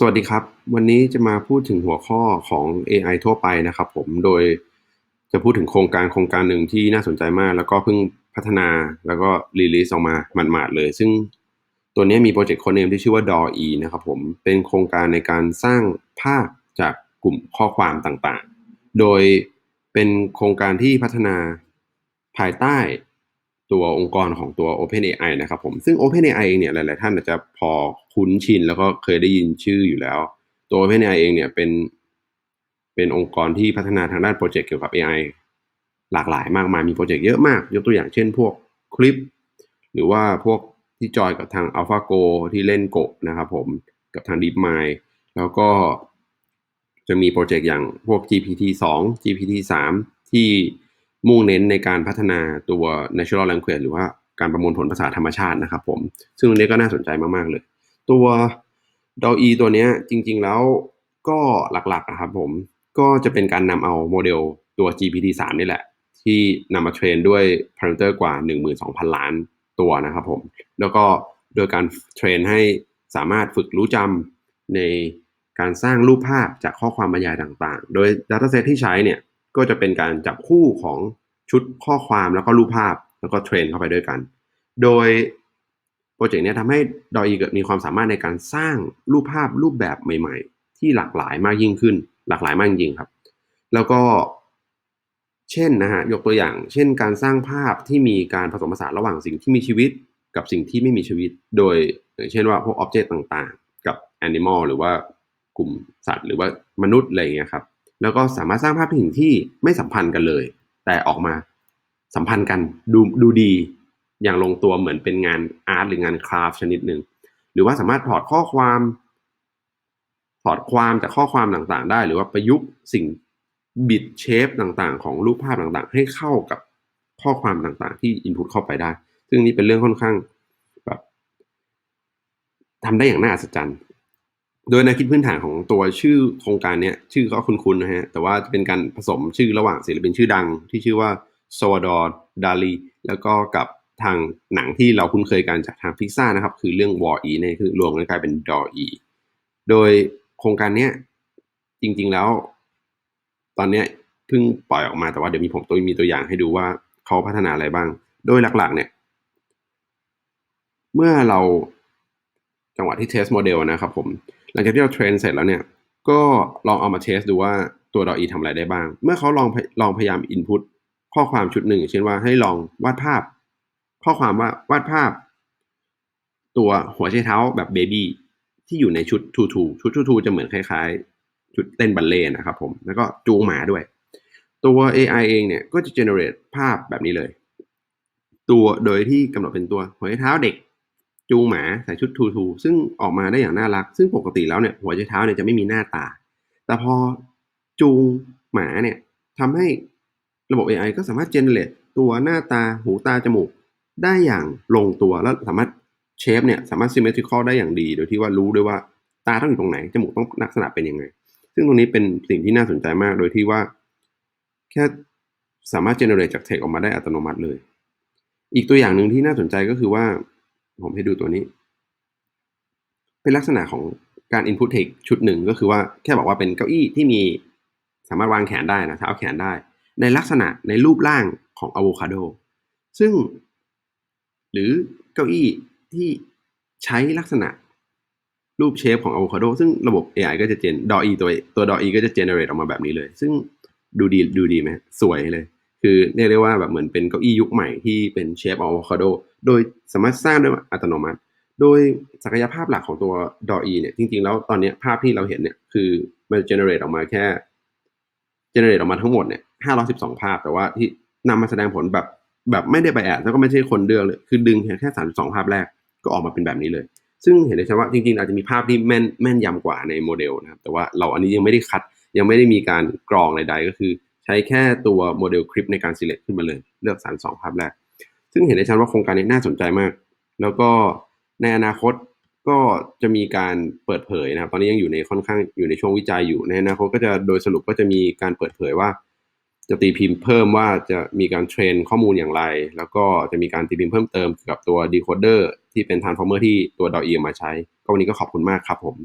สวัสดีครับ วันนี้จะมาพูดถึงหัวข้อของ AI ทั่วไปนะครับผมโดยจะพูดถึงโครงการโครงการหนึ่งที่น่าสนใจมาก แล้วก็เพิ่งพัฒนาแล้วก็รีลีสออกมาหมาดๆเลย ซึ่งตัวนี้มีโปรเจกต์โคเนมที่ชื่อว่า DOE นะครับผมเป็นโครงการในการสร้างภาพจากกลุ่มข้อความต่างๆ โดยเป็นโครงการที่พัฒนาภายใต้ ตัวองค์กรของตัว OpenAI นะครับผมซึ่ง OpenAI เองเนี่ยหลายๆท่านอาจจะพอคุ้นชิน แล้วก็เคยได้ยินชื่ออยู่แล้ว ตัว OpenAI เองเนี่ยเป็นเป็นองค์กรที่พัฒนาทางด้านโปรเจกต์เกี่ยวกับ AI หลากหลายมากมายมีโปรเจกต์เยอะมาก ยกตัวอย่างเช่นพวกคลิป หรือว่าพวกที่จอยกับทาง AlphaGo ที่เล่นโกะนะครับผมกับทาง DeepMind แล้วก็จะมีโปรเจกต์อย่างพวก GPT 2 GPT 3ที่ มุ่งเน้นในการพัฒนาตัว natural language หรือว่าการประมวลผลภาษาธรรมชาตินะครับผม ซึ่งตรงนี้ก็น่าสนใจมากๆเลย ตัว d a l e ตัวนี้จริงๆแล้วก็หลักๆนะครับผม ก็จะเป็นการนำเอาโมเดลตัว GPT 3นี่แหละ ที่นำมาเทรนด้วยพารามิเตอร์กว่า 12,000 ล้านตัวนะครับผม แล้วก็โดยการเทรนให้สามารถฝึกรู้จำในการสร้างรูปภาพจากข้อความบรรยายต่างๆ โดย Dataset ที่ใช้เนี่ยก็จะเป็นการจับคู่ของ ชุดข้อความแล้วก็รูปภาพแล้วก็เทรนเข้าไปด้วยกัน โดยโปรเจกต์นี้ทำให้ดอยเกิดมีความสามารถในการสร้างรูปภาพรูปแบบใหม่ ๆ ที่หลากหลายมากยิ่งขึ้น หลากหลายมากจริงครับ แล้วก็เช่นนะฮะยกตัวอย่าง เช่น การสร้างภาพที่มีการผสมผสานระหว่างสิ่งที่มีชีวิต กับสิ่งที่ไม่มีชีวิต โดยอย่างเช่นว่าพวกอ็อบเจกต์ต่างๆ กับแอนิมอลหรือว่ากลุ่มสัตว์ หรือว่ามนุษย์อะไรอย่างเงี้ยครับแล้วก็สามารถสร้างภาพสิ่งที่ไม่สัมพันธ์กันเลย แต่ออกมาสัมพันธ์กันดูดูดีอย่างลงตัวเหมือนเป็นงานอาร์ตหรืองานคราฟชนิดหนึ่ง หรือว่าสามารถถอดข้อความถอดความจากข้อความต่างๆ ได้ หรือว่าประยุกต์สิ่งบิดเชฟต่างๆ ของรูปภาพต่างๆ ให้เข้ากับข้อความต่างๆ ที่อินพุตเข้าไปได้ ซึ่งนี่เป็นเรื่องค่อนข้างแบบทำได้อย่างน่าอัศจรรย์ โดยแนวคิดพื้นฐานของตัวชื่อโครงการเนี้ยชื่อก็คุ้นๆนะฮะ แต่ว่าจะเป็นการผสมชื่อระหว่างศิลปินชื่อดังที่ชื่อว่าโซดอร์ดาลีแล้วก็กับทางหนังที่เราคุ้นเคยกันจากทางพิซซ่านะครับ คือเรื่องวอร์อีเนี่ยคือรวมกันกลายเป็นดออีโดยโครงการเนี้ยจริงๆแล้ว ตอนเนี้ยเพิ่งปล่อยออกมาแต่ว่าเดี๋ยวมีผมตัวมีตัวอย่างให้ดูว่าเขาพัฒนาอะไรบ้าง โดยหลักๆ เนี่ย เมื่อเราจังหวะที่เทสโมเดลนะครับผม หลังจากที่เราเทรนเสร็จแล้วเนี่ย ก็ลองเอามาเทสดูว่าตัวดออีทำอะไรได้บ้าง เมื่อเขาลองลองพยายามอินพุตข้อความชุดหนึ่งเช่นว่าให้ลองวาดภาพ ข้อความว่าวาดภาพ ตัวหัวใช้เท้าแบบเบบี้ที่อยู่ในชุดทูทูชุดทูทูจะเหมือนคล้ายๆ ชุดเต้นบัลเล่นะครับผมแล้วก็จูงหมาด้วย ตัว AI เองเนี่ยก็จะเจเนเรตภาพแบบนี้เลย ตัวโดยที่กำหนดเป็นตัวหัวใช้เท้าเด็ก จูงหมาใส่ชุดทูทูซึ่งออกมาได้อย่างน่ารัก ซึ่งปกติแล้วเนี่ยหัวใจเท้าเนี่ยจะไม่มีหน้าตา แต่พอจูงหมาเนี่ยทำให้ระบบ AI ก็สามารถเจเนเรตตัวหน้าตาหูตาจมูก ได้อย่างลงตัวแล้วสามารถเชฟเนี่ยสามารถซิมเมทริคอลได้อย่างดี โดยที่ว่ารู้ด้วยว่าตาต้องอยู่ตรงไหน จมูกต้องลักษณะเป็นยังไง ซึ่งตรงนี้เป็นสิ่งที่น่าสนใจมาก โดยที่ว่า แค่สามารถเจเนเรตจากเทคออกมาได้อัตโนมัติเลย อีกตัวอย่างหนึ่งที่น่าสนใจก็คือว่า ผมให้ดูตัวนี้ เป็นลักษณะของการ input text ชุดหนึ่งก็คือว่าแค่บอกว่าเป็นเก้าอี้ที่มีสามารถวางแขนได้นะเท้าแขนได้ ในลักษณะในรูปร่างของอะโวคาโดซึ่ง หรือเก้าอี้ที่ใช้ลักษณะรูปเชฟของอะโวคาโดซึ่งระบบ AI ก็จะเจนดออีตัวตัวดออีก็จะเจเนเรตออกมาแบบนี้เลย ซึ่งดูดีดูดีไหมสวยเลย คือเรียกได้ว่าแบบเหมือนเป็นเก้าอี้ยุคใหม่ที่เป็นเชฟอะโวคาโดโดยสามารถสร้างด้วยอัตโนมัติ โดยศักยภาพหลักของตัว DALL-E เนี่ยจริงๆ แล้วตอนนี้ภาพที่เราเห็นเนี่ยคือมันเจเนเรตออกมาแค่เจเนเรตออกมาทั้งหมดเนี่ย512ภาพ แต่ว่าที่นำมาแสดงผลแบบแบบไม่ได้ไปแอดแล้วก็ไม่ใช่คนเดืองเลยคือดึงแค่32ภาพแรกก็ออกมาเป็นแบบนี้เลย ซึ่งเห็นได้ชัดว่าจริงๆ อาจจะมีภาพที่แม่นแม่นยำกว่าในโมเดลนะครับแต่ว่าเราอันนี้ยังไม่ได้คัดยังไม่ได้มีการกรองใดๆก็คือ ใช้แค่ตัวโมเดลคลิปในการ select ขึ้นมาเลย เลือก32ภาพแรก ซึ่งเห็นได้ชัดว่าโครงการนี้น่าสนใจมาก แล้วก็ในอนาคตก็จะมีการเปิดเผยนะครับ ตอนนี้ยังอยู่ในค่อนข้างอยู่ในช่วงวิจัยอยู่ในอนาคตก็จะโดยสรุปก็จะมีการเปิดเผยว่า จะตีพิมพ์เพิ่มว่าจะมีการเทรนข้อมูลอย่างไร แล้วก็จะมีการตีพิมพ์เพิ่มเติมกับตัวดีโคเดอร์ที่เป็นทรานส์ฟอร์เมอร์ที่ตัวดอเอมาใช้ ก็วันนี้ก็ขอบคุณมากครับผม